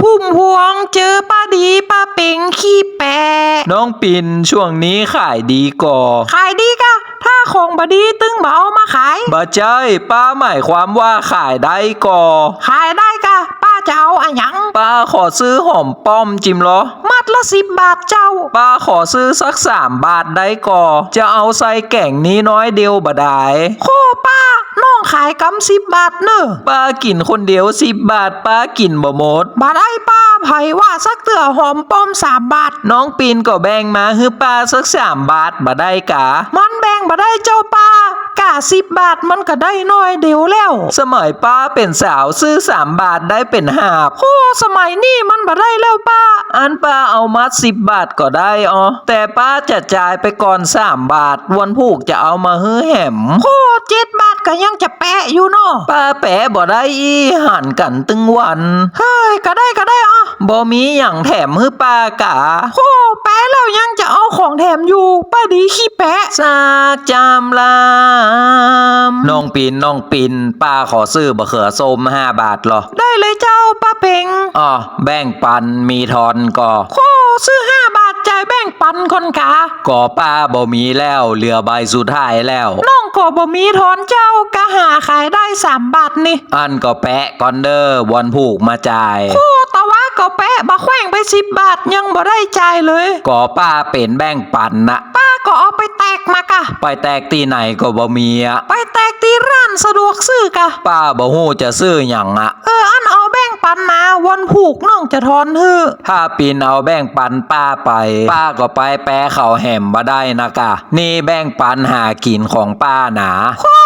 พุ่มพวงเจอป้าดีป้าเป่งขี้แปะน้องปิ่นช่วงนี้ขายดีก่อขายดีกะถ้าของบดีตึงเบเอามาขายบ่ใช่ป้าหมายความว่าขายได้ก่อขายได้กะป้าจะเอาอะหยังป้าขอซื้อหอมป้อมจิมเหรอมัดละสิบบาทเจ้า ป้าขอซื้อสักสามบาทได้ก่อจะเอาใส่แก่งนี้น้อยเดียวบ่ได้โคป้าน้องขายกำสิบบาทเนอะป้ากินคนเดียวสิบบาทป้ากินบ่หมดบาทไอ้ป้าไผว่าสักเตือหอมป้อมสามบาท น้องปีนก็แบ่งมาให้ป้าสักสามบาทบ่ได้กะมันแบ่งบ่ได้เจ้าป้า กะสิบบาทมันก็ได้น้อยเดียวแล้ว สมัยป้าเป็นสาวซื้อสามบาทได้เป็นหาบโอ้สมัยนี้มันบ่ได้แล้วป้า อันป้าเอามัดสิบบาทก็ได้อ๋อแต่ป้าจะจ่ายไปก่อนสามบาท วันผูกจะเอามาฮื้อแหมโอ้เจ็ดบาทก็ยังจะแปะอยู่เนาะป้าแปะบ่ได้อีหันกันตึงวันเฮ้ยก็ได้ก็ได้อะ บ่มีอย่างแถมฮื้อป้ากะโอ้แปะแล้วยังจะเอาของแถมอยู่ป้าดีขี้แปะสากจามลามน้องปินน้องปินป้าขอซื้อบะเขือส้มห้าบาทเหรอ ได้เลยเจ้าป้าเพ็งอ๋อแบ่งปันมีทอนก็โอ้ซื้อห้าบาทจ่ายแบ่งปันคนกาก็ป้าบ่มีแล้วเหลือใบสุดท้ายแล้วน้องก็บ่มีทอนเจ้ากะหาขายได้สามบาทนี่ อันก็แปะก่อนเด้อวันผูกมาจ่ายโอ้แต่ว่า ก็แปะมาแขว้งไปสิบบาทยังบ่ได้จ่ายเลย ก็ป้าเป็นแบ่งปันนะป้าก็เอาไปแตกมากะ ไปแตกที่ไหนก็บ่มีอะไปแตกที่ร้านสะดวกซื้อกะ ป้าบ่ฮู้จะซื้อหยังอะเอออันเอาแบ่งปันมาวันผูกน้องจะทอนเฮือถ้าปีนเอาแบ่งปันป้าไป ป้าก็ไปแปะเขาแหมบ่ได้นะกะ นี่แบ่งปันหากินของป้าหนาโอ้